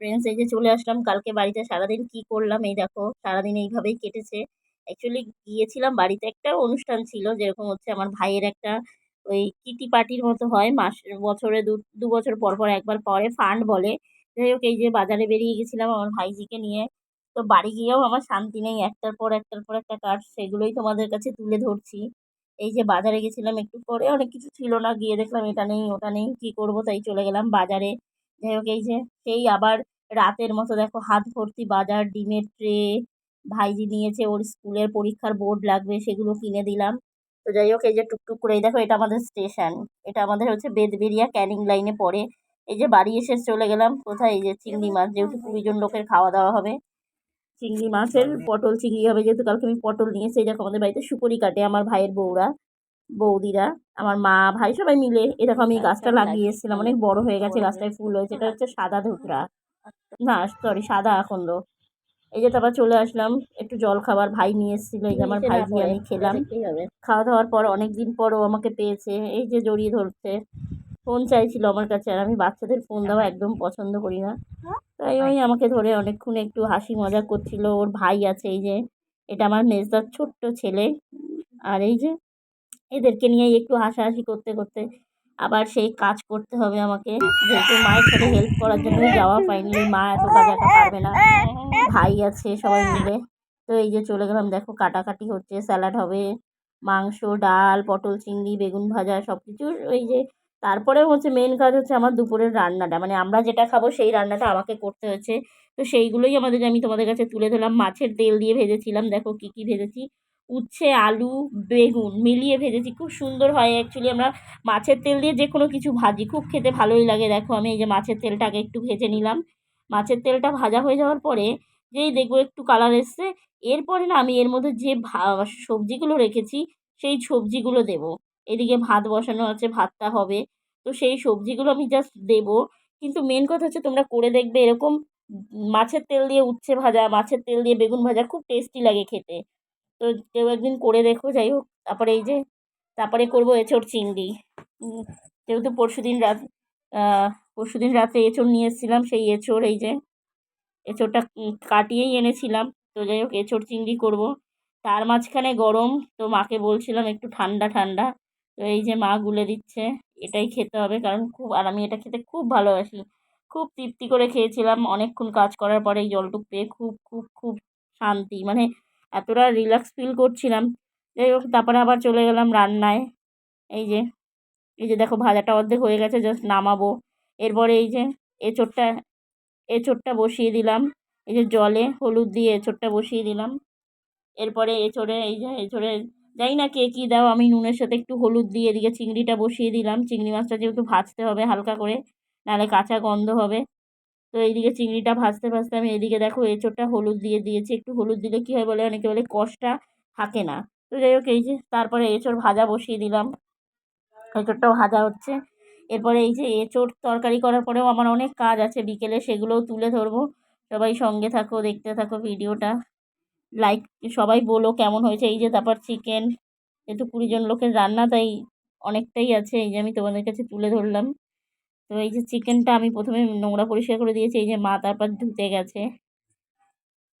Friends এই যে চলে আসলাম। কালকে বাড়িতে সারাদিন কি করলাম? এই দেখো, সারাদিন এইভাবেই কেটেছে। অ্যাকচুয়ালি গিয়েছিলাম বাড়িতে একটা অনুষ্ঠান ছিল, যেরকম হচ্ছে আমার ভাইয়ের একটা ওই কিটি পার্টির মতো হয়, মাস, বছরে দু দু বছর পর পর একবার পরে ফান্ড বলে। যাই হোক, এই যে বাজারে বেরিয়ে গেছিলাম আমার ভাইজিকে নিয়ে। তো বাড়ি গিয়েও আমার শান্তি নেই, একটার পর একটার পর একটা কাজ সেগুলোই তোমাদের কাছে তুলে ধরছি। এই যে বাজারে গেছিলাম একটু পরে, অনেক কিছু ছিল না, গিয়ে দেখলাম এটা নেই, ওটা নেই, কী করব? তাই চলে গেলাম বাজারে। যাই হোক, এই যে সেই আবার রাতের মতো দেখো হাত ভর্তি বাজার, ডিমের ট্রে ভাইজি নিয়েছে, ওর স্কুলের পরীক্ষার বোর্ড লাগবে, সেগুলো কিনে দিলাম। তো যাই হোক, এই যে টুকটুক করে দেখো এটা আমাদের স্টেশন। এটা আমাদের হচ্ছে বেদবেরিয়া ক্যানিং লাইনে পড়ে। এই যে বাড়ি এসে চলে গেলাম কোথায়? এই যে চিংড়ি মাছ, যেহেতু কুড়ি জন লোকের খাওয়া দাওয়া হবে। চিংড়ি মাছের পটল, চিংড়ি হবে, যেহেতু কালকে আমি পটল নিয়ে সেই দেখো আমাদের বাড়িতে সুপুরি কাটে আমার ভাইয়ের বউরা। বৌদিরা আমার মা ভাই সবাই মিলে এরকম আমি গাছটা লাগিয়ে এসেছিলাম। অনেক বড় হয়ে গেছে গাছটায় ফুল হয়েছে। এটা হচ্ছে সাদা ধুতরা। না সরি সাদা আকন্দ। এই যে তারপর চলে আসলাম একটু জল খাবার ভাই নিয়ে এসেছিল। এই যে আমার ভাই দিয়ে আমি খেলাম। খাওয়া দাওয়ার পর অনেক দিন পরও আমাকে পেয়েছে। এই যে জড়িয়ে ধরছে। ফোন চাইছিল আমার কাছে আর আমি বাচ্চাদের ফোন দেওয়া একদম পছন্দ করি না। তাই ওই আমাকে ধরে অনেকক্ষণ একটু হাসি মজা করছিল। ওর ভাই আছে এই যে এটা আমার মেজদার ছোট্ট ছেলে। আর এই যে এদেরকে নিয়ে একটু হাসাহাসি করতে করতে আবার সেই কাজ করতে হবে আমাকে। যেহেতু মায়ের সাথে হেল্প করার জন্য যাওয়া পাইনি, মা এত কাজ একা পারবে না। ভাই আছে সবাই মিলে। তো এই যে চলে গেলাম, দেখো কাটাকাটি হচ্ছে, স্যালাড হবে, মাংস, ডাল, পটল, চিংড়ি, বেগুন ভাজা সব কিছু ওই যে তারপরে হচ্ছে মেন কাজ হচ্ছে আমার দুপুরের রান্নাটা। মানে আমরা যেটা খাব সেই রান্নাটা আমাকে করতে হচ্ছে। তো সেইগুলোই আমাদের আমি তোমাদের কাছে তুলে ধরলাম। মাছের তেল দিয়ে ভেজেছিলাম। দেখো কী কী ভেজেছি? উচ্ছে, আলু, বেগুন মিলিয়ে ভেজেছি। খুব সুন্দর হয় অ্যাকচুয়ালি আমরা মাছের তেল দিয়ে যে কোনো কিছু ভাজি। খুব খেতে ভালোই লাগে। দেখো আমি এই যে মাছের তেলটাকে একটু ভেজে নিলাম। মাছের তেলটা ভাজা হয়ে যাওয়ার পরে যেই দেখব একটু কালার এসছে, এরপরে না আমি এর মধ্যে যে সবজিগুলো রেখেছি, সেই সবজিগুলো দেব। এদিকে ভাত বসানো আছে, ভাতটা হবে। তো সেই সবজিগুলো আমি জাস্ট দেবো। কিন্তু মেন কথা হচ্ছে তোমরা করে দেখবে এরকম মাছের তেল দিয়ে উচ্ছে ভাজা, মাছের তেল দিয়ে বেগুন ভাজা খুব টেস্টি লাগে খেতে। তো কেউ একদিন করে দেখো, যাই হোক, তারপরে এই যে, তারপরে করব এঁচোড় চিংড়ি। যেহেতু পরশু দিন রাত পরশু দিন রাতে এঁচোড় নিয়ে এসেছিলাম, সেই এঁচোড়, এই যে, এঁচোড়টা কাটিয়েই এনেছিলাম। তো যাই হোক, এঁচোড় চিংড়ি করব। তার মাঝখানে গরম, তো মাকে বলছিলাম একটু ঠান্ডা ঠান্ডা। তো এই যে মা গুলে দিচ্ছে, এটাই খেতে হবে, কারণ খুব, আর আমি এটা খেতে খুব ভালোবাসি। খুব তৃপ্তি করে খেয়েছিলাম। অনেকক্ষণ কাজ করার পরে এই জলটুক পেয়ে খুব খুব খুব শান্তি। মানে এতটা রিল্যাক্স ফিল করছিলাম। যাই হোক, তারপরে আবার চলে গেলাম রান্নায়। এই যে এই যে দেখো, ভাজাটা অর্ধেক হয়ে গেছে জাস্ট নামাবো। এরপরে এই যে, এঁচোড়টা এঁচোড়টা বসিয়ে দিলাম। এই যে জলে হলুদ দিয়ে এঁচোড়টা বসিয়ে দিলাম। এরপরে এঁচোড়ে, এই যে এঁচোড়ে, জানি না কে কী দাও, আমি নুনের সাথে একটু হলুদ দিয়ে এদিকে চিংড়িটা বসিয়ে দিলাম। চিংড়ি মাছটা যেহেতু ভাজতে হবে হালকা করে, নাহলে কাঁচা গন্ধ হবে। তো এইদিকে চিংড়িটা ভাজতে ভাজতে আমি এদিকে দেখো এঁচোড়টা হলুদ দিয়ে দিয়েছি। একটু হলুদ দিলে কী হয় বলে, অনেকে বলে কষটা থাকে না। তো যাই হোক, এই যে তারপরে এঁচোড় ভাজা বসিয়ে দিলাম। এঁচোড়টাও ভাজা হচ্ছে। এরপরে এই যে এঁচোড় তরকারি করার পরেও আমার অনেক কাজ আছে। বিকেলে সেগুলোও তুলে ধরবো। সবাই সঙ্গে থাকো, দেখতে থাকো ভিডিওটা। লাইক, সবাই বলো কেমন হয়েছে। এই যে তারপর চিকেন, যেহেতু কুড়িজন লোকের রান্না, তাই অনেকটাই আছে। এই যে আমি তোমাদের কাছে তুলে ধরলাম। তো এই যে চিকেনটা আমি প্রথমে নোংরা পরিষ্কার করে দিয়েছি, এই যে মা তারপর ধুতে গেছে।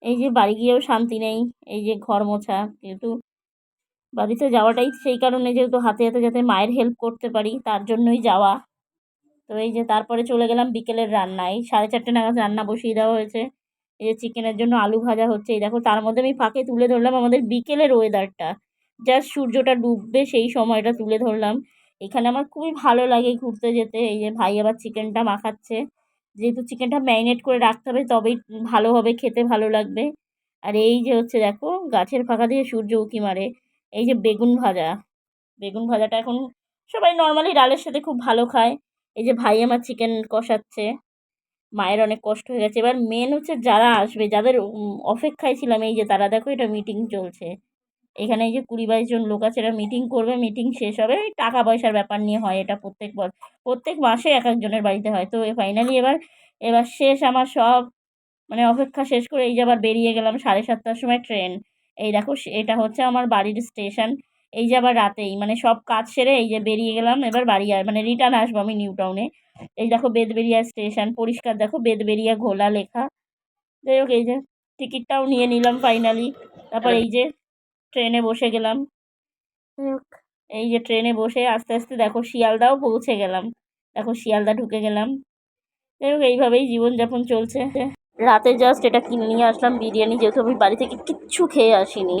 এই যে বাড়ি গিয়েও শান্তি নেই, এই যে ঘর মোছা, যেহেতু বাড়িতে যাওয়াটাই সেই কারণে যেহেতু হাতে হাতে যাতে মায়ের হেল্প করতে পারি, তার জন্যই যাওয়া। তো এই যে তারপরে চলে গেলাম বিকেলের রান্নায়, সাড়ে চারটে নাগাদ রান্না বসিয়ে দেওয়া হয়েছে। এই যে চিকেনের জন্য আলু ভাজা হচ্ছে, এই দেখো তার মধ্যে আমি ফাঁকে তুলে ধরলাম আমাদের বিকেলের ওয়েদারটা জাস্ট সূর্যটা ডুববে সেই সময়টা তুলে ধরলাম। এখানে আমার খুবই ভালো লাগে ঘুরতে যেতে। এই যে ভাই আবার চিকেনটা মাখাচ্ছে। যেহেতু চিকেনটা ম্যারিনেট করে রাখতে হবে, তবেই ভালো হবে, খেতে ভালো লাগবে। আর এই যে হচ্ছে দেখো, গাছের ফাঁকা দিয়ে সূর্য উঁকি মারে। এই যে বেগুন ভাজা। বেগুন ভাজাটা এখন সবাই নর্মালি ডালের সাথে খুব ভালো খায়। এই যে ভাই আমার চিকেন কষাচ্ছে। মায়ের অনেক কষ্ট হয়ে গেছে। এবার মেন হচ্ছে যারা আসবে, যাদের অপেক্ষায় ছিলাম, এই যে তারা দেখো এটা মিটিং চলছে। এখানে এই যে কুড়ি বাইশ জন লোক আছে এরা মিটিং করবে মিটিং শেষ হবে ওই টাকা পয়সার ব্যাপার নিয়ে হয় এটা প্রত্যেক প্রত্যেক মাসে এক একজনের বাড়িতে হয়। তো ফাইনালি এবার এবার শেষ আমার সব মানে অপেক্ষা শেষ করে এই যে আবার বেরিয়ে গেলাম সাড়ে সাতটার সময় ট্রেন। এই দেখো এটা হচ্ছে আমার বাড়ির স্টেশন। এই যে আবার রাতেই মানে সব কাজ সেরে এই যে বেরিয়ে গেলাম এবার বাড়ি আর মানে রিটার্ন আসব আমি নিউ টাউনে। এই দেখো বেদবেরিয়া স্টেশন পরিষ্কার দেখো বেদবেরিয়া ঘোলা লেখা। যাই হোক এই যে টিকিটটাও নিয়ে নিলাম ফাইনালি তারপর এই যে ট্রেনে বসে গেলাম। হোক এই যে ট্রেনে বসে আস্তে আস্তে দেখো শিয়ালদাও পৌঁছে গেলাম। দেখো শিয়ালদা ঢুকে গেলাম। যাই হোক এইভাবেই জীবনযাপন চলছে। রাতে জাস্ট এটা কিনে নিয়ে আসলাম বিরিয়ানি যেহেতু আমি বাড়ি থেকে কিচ্ছু খেয়ে আসিনি।